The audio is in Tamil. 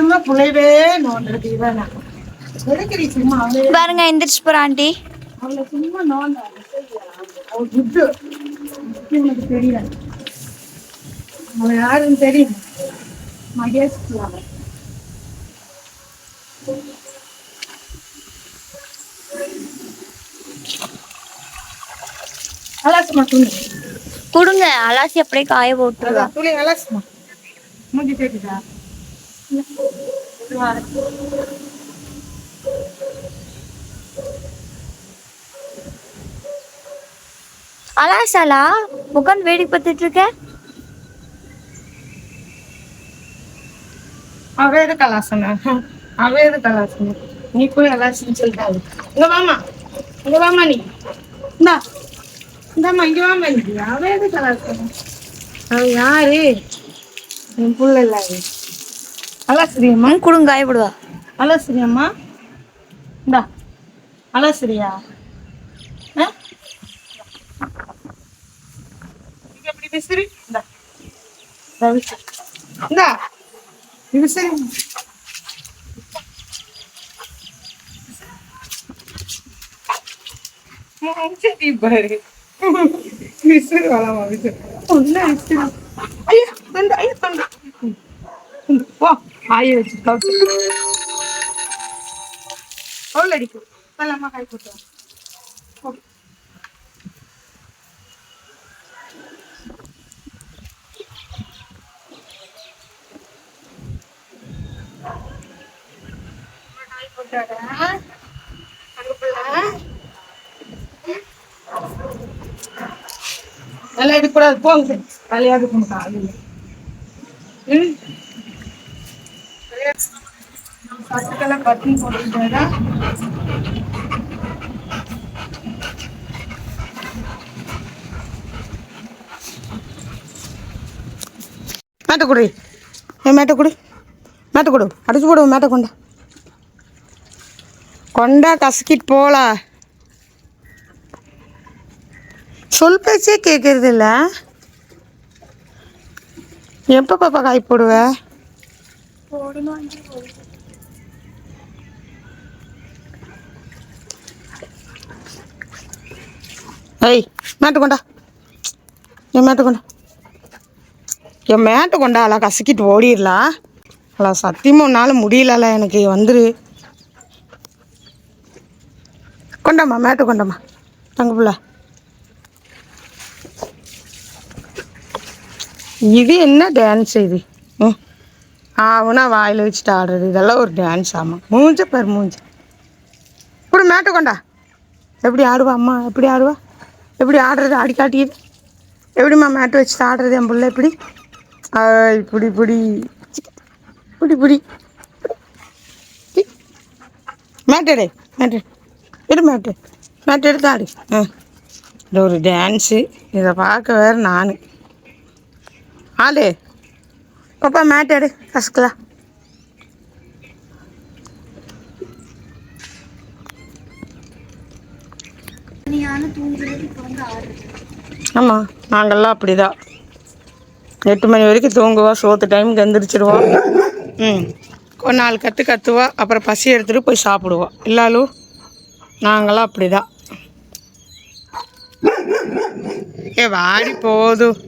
சும்மா புள்ளைவே நோண்டுறது இவனா சும்மா அவளே. பாருங்க எந்திரிச்சு போற ஆண்டி. அவளை சும்மா நோண்டாது அவ குட்டு உனக்கு தெரியல. அவன் யாருன்னு தெரியும்? மகேஷ் அவன் அலாசுமா துணி. கொடுங்க அலாசி அப்படியே காய போட்டுருவா. துணி அலாசுமா மூஞ்சி அலா அலாசாலா உட்காந்து வேடிக்கை பார்த்துட்டு இருக்க? அவ எது கலாசன அவ எது கலாசன நீ போய் அலாசின்னு சொல்லிட்டாரு இங்க வாமா இங்க வாமா நீ. இந்தா. இந்தாமா இங்க வாமா நீ. அவ எது கலாசன அவ யாரு? என் புள்ள இல்லாரு அவ அலாசிரியம்மா ம், கொடுங்க காய போடுவா. அலாசிரியம்மா இந்தா. அலாசிரியா ஆ? இங்க இப்படி விசிறி? இந்தா. இந்தா விசிறி. சரி பாரு. விசிறு வளமா விசிறு. ஐயா தொண்டு ஐயா தொண்டு. வா ஆய வச்சு கவுத்து அடிக்கும் நல்லம்மா காய் போட்டோம் நல்லா எடுக்கக்கூடாது போங்க தலையாக இருக்கும் காலையில் சத்துக்கெல்லாம் கட்டி போட்டுக்கிட்டா மேட்டை கொடு. ஏன் மேட்டை கொடு. மேட்டை கொடு. அடிச்சு போடு மேட்டை கொண்டா. கொண்டா கசக்கிட்டு போலா. சொல் பேச்சே கேட்கறது இல்ல எப்போ பாப்பா காய் போடுவ ஏய் மேட்டு கொண்டா என் மேட்டு கொண்டா என் மேட்டு கொண்டா அలా கசக்கிட்டு ஓடிடலாம் அலா சத்தியமாக உன்னால் முடியலல எனக்கு வந்துரு கொண்டாம்மா மேட்டு கொண்டாம்மா தங்க பிள்ள இது என்ன டான்ஸ் இது ம் ஆவுனா வாயில் வச்சுட்டு ஆடுறது. இதெல்லாம் ஒரு டான்ஸ் ஆமாம் மூஞ்ச பேர் மூஞ்ச. இப்படி மேட்டு கொண்டா. எப்படி ஆடுவா அம்மா? எப்படி ஆடுவா? எப்படி ஆடுறது? ஆடி காட்டியது எப்படிம்மா மேட்டு வச்சுட்டு ஆடுறது? என் பிள்ளை எப்படி? இப்படி இப்படி இப்படி இப்படி மேட்டு எடு மேட்டு எடு. மேட்டு. மேட்டு எடுத்து ஆடு. ஆ. இது ஒரு டான்ஸு இதை பார்க்க வேறு நான். ஆளு. பாப்பா மேட் எடு கசக்கலாம் ஆமாம் நாங்கள்லாம் அப்படி தான் எட்டு மணி வரைக்கும் தூங்குவோம் சோத்து டைமுக்கு எந்திரிச்சிடுவோம் ம். ஒரு நாலு கற்று கத்துவா அப்புறம் பசி எடுத்துகிட்டு போய் சாப்பிடுவோம் இல்லாலு நாங்களாம் அப்படி தான் ஏ வாடி போதும்